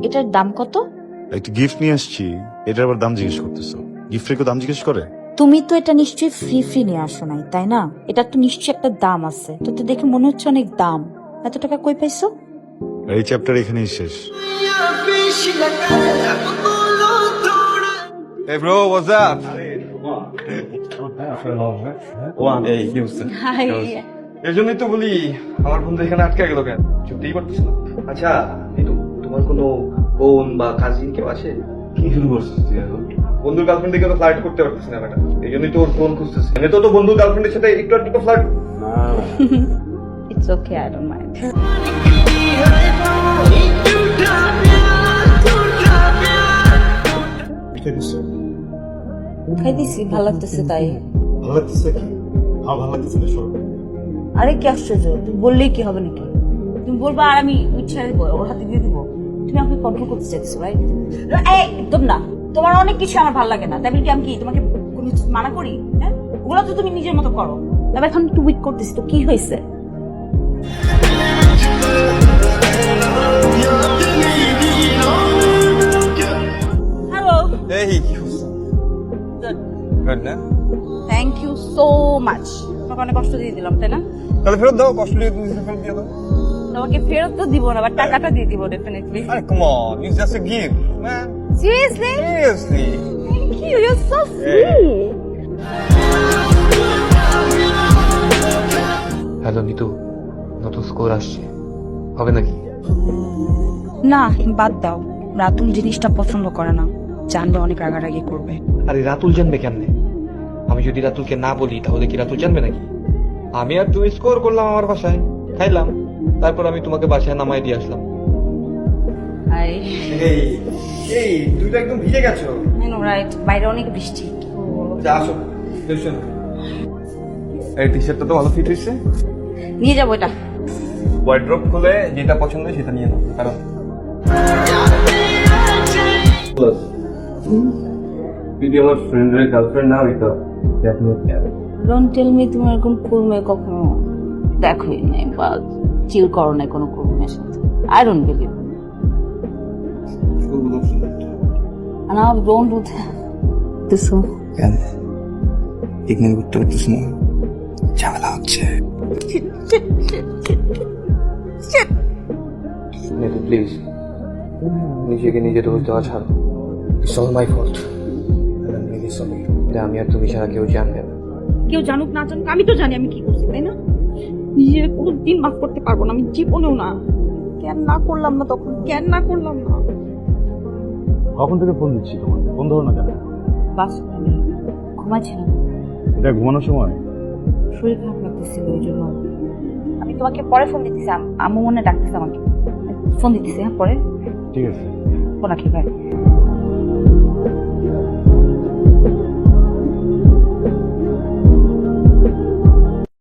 এটার দাম কত? একটা গিফট নিয়ে আসছি। এটার আবার দাম জিজ্ঞেস করতেছো। গিফটের কেউ দাম জিজ্ঞেস করে? তুমি তো এটা নিশ্চয়ই ফ্রি ফ্রি নিয়ে আসো নাই তাই না? এটা তো নিশ্চয়ই একটা দাম আছে। তো তো দেখে মনে হচ্ছে অনেক দাম। এত টাকা কই পাইছো? এই চ্যাপ্টার এখানেই শেষ। Hey bro, what's up? One এই কি হচ্ছে এর জন্যই তো বলি আমার বন্ধু এখানে আটকে গেল কেন? ছুটিই করতেছ না আচ্ছা তোমার কোনো বোন বা কাজিন কেউ আছে? কি শুরু করছিস তুই এখন? বন্ধুর গার্লফ্রেন্ড দিকে তো ফ্লার্ট করতে পারতেছি না বেটা এই জন্যই তো ওর ফোন খুঁজতেছি। এমনি তো তো বন্ধুর গার্লফ্রেন্ডের সাথে একটু একটু তো flirt it's okay I don't mind খাই দিছি ভালো লাগতেছে তাই। ভালো লাগতেছে কি? আমার ভালো লাগতেছে না সব আরে কি আশ্চর্য তুমি বললেই কি হবে নাকি? তুমি বলবা আর আমি ইচ্ছা দিব ওর হাতে দিয়ে দিব। তুমি আমাকে কন্ট্রোল করতে চাইছো রাইট একদম না। তোমার অনেক কিছু আমার ভালো লাগে না। তাই বলে কি আমি কি তোমাকে কোনো মানা করি? হ্যাঁ? ওগুলো তো তুমি নিজের মতো করো। তবে এখন একটু উইক করতেছি তো কি হয়েছে? হ্যালো এই গুড না? থ্যাংক ইউ সো মাচ তোমাকে অনেক কষ্ট দিয়ে দিলাম তাই না? তাহলে ফেরত দাও কষ্ট দিয়ে দাও তোমাকে ফেরত তো দিব না বাট টাকাটা দিয়ে দিব ডেফিনেটলি আরে come on it's just a gift man seriously seriously Thank you. You're so sweet. Hello Nitu নতুন স্কোর আসছে। হবে নাকি? না বাদ দাও। রাতুল জিনিসটা পছন্দ করে না। জানলে অনেক রাগারাগি করবে। আরে রাতুল জানবে কেমনে? আমি যদি রাতুলকে না বলি তাহলে কি রাতুল জানবে নাকি? আমি আর তুমি স্কোর করলাম আমার বাসায়। খাইলাম। তারপর আমি তোমাকে বাসায় নামাই দিয়ে আসলাম। এই এই তুই তো একদম ভিজে গেছো। right? বাইরে অনেক বৃষ্টি। যা আসো এই টি শার্টটা তো ভালো ফিট হয়েছে নিয়ে যাব এটা। ওয়ার্ড্রপ খুলে যেটা পছন্দ হয় সেটা নিয়ে নাও কারণ যদি আমার ফ্রেন্ডের গার্লফ্রেন্ড না হইতো ডেফিনেটলি ডোন্ট টেল মি তোমার এরকম মেয়ে কখনো দেখোই নাই বা চিল করো নাই কোনো কুল সাথে। আই ডোন্ট বিলিভ না ডোন্ট ডু দিস কেন? ইগনোর করতে পারতেছ না? ঝামেলা হচ্ছে। নিতু প্লিজ নিজেকে নিজে দোষ দেওয়া ছাড়ো। ইটস অল মাই ফল্ট আমি আর তুমি ছাড়া কেউ জানবে না। কেউ জানুক না জানুক আমি তো জানি আমি কি করছি তাই না? নিজের কোনো দিন মাফ করতে পারব না আমি জীবনেও না। কেন না করলাম না তখন? কেন না করলাম না? কখন থেকে ফোন দিচ্ছি তোমার ফোন ধরো না কেন? বাস আমি ঘুমাচ্ছিলাম এটা ঘুমানোর সময়? শরীর খারাপ লাগতেছিল ওই জন্য। আমি তোমাকে পরে ফোন দিতেছি আম- আম্মু মনে ডাকতেছে আমাকে। ফোন দিতেছি হ্যাঁ পরে। ঠিক আছে। ফোন রাখি ভাই